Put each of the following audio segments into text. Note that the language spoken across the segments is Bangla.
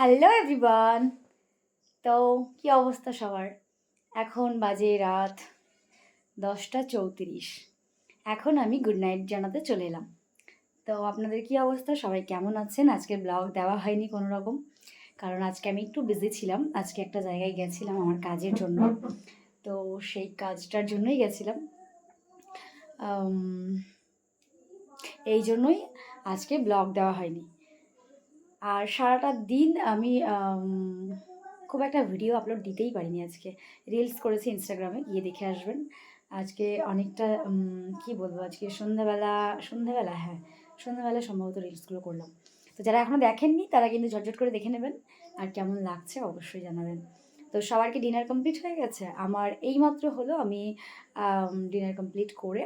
হ্যালো এভরিওয়ান তো কি অবস্থা সবার? এখন বাজে রাত দশটা চৌত্রিশ। এখন আমি গুড নাইট জানাতে চলে এলাম। তো আপনাদের কি অবস্থা? সবাই কেমন আছেন? আজকে ব্লগ দেওয়া হয়নি কোনো রকম কারণ আজকে আমি একটু বিজি ছিলাম। আজকে একটা জায়গায় গেছিলাম আমার কাজের জন্য। তো সেই কাজটার জন্যই গেছিলাম। এই জন্যই আজকে ব্লগ দেওয়া হয়নি। আর সারাটা দিন আমি খুব একটা ভিডিও আপলোড দিতেই পারিনি আজকে। রিলস করেছি ইনস্টাগ্রামে গিয়ে দেখে আসবেন। আজকে অনেকটা কি বলব আজকে? সন্ধ্যাবেলা সন্ধ্যাবেলা হ্যাঁ সন্ধ্যাবেলা সম্ভবত রিলসগুলো করলাম। তো যারা এখনও দেখেননি, তারা কিন্তু ঝটঝট করে দেখে নেবেন। আর কেমন লাগছে অবশ্যই জানাবেন। তো সবার কি ডিনার কমপ্লিট হয়ে গেছে? আমার এইমাত্র হলো আমি ডিনার কমপ্লিট করে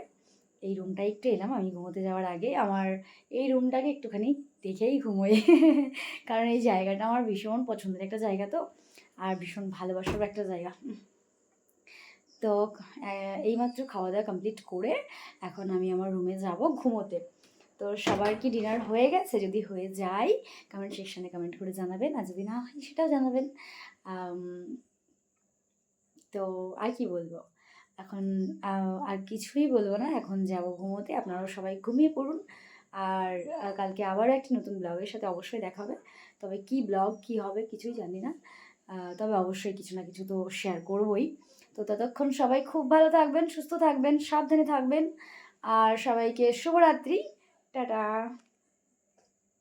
এই রুমটা একটু এলাম, আমি ঘুমোতে যাওয়ার আগে। আমার এই রুমটাকে একটুখানি দেখেই ঘুমোই। কারণ এই জায়গাটা আমার ভীষণ পছন্দের একটা জায়গা তো, আর ভীষণ ভালোবাসার একটা জায়গা। তো এইমাত্র খাওয়া দাওয়া কমপ্লিট করে এখন আমি আমার রুমে যাব ঘুমোতে। তো সবার কি ডিনার হয়ে গেছে? যদি হয়ে যায় কমেন্ট সেকশানে কমেন্ট করে জানাবেন, আর যদি না হয়, সেটাও জানাবেন। তো আর কি বলব? এখন আর কিছুই বলব না, এখন যাব ঘুমোতে, আপনারাও সবাই ঘুমিয়ে পড়ুন। আর কালকে আবারও একটি নতুন ব্লগের সাথে অবশ্যই দেখা হবে। তবে কি ব্লগ, কি হবে কিছুই জানি না। তবে অবশ্যই কিছু না কিছু তো শেয়ার করবই। তো ততক্ষণ সবাই খুব ভালো থাকবেন, সুস্থ থাকবেন, সাবধানে থাকবেন। আর সবাইকে শুভরাত্রি। টাটা!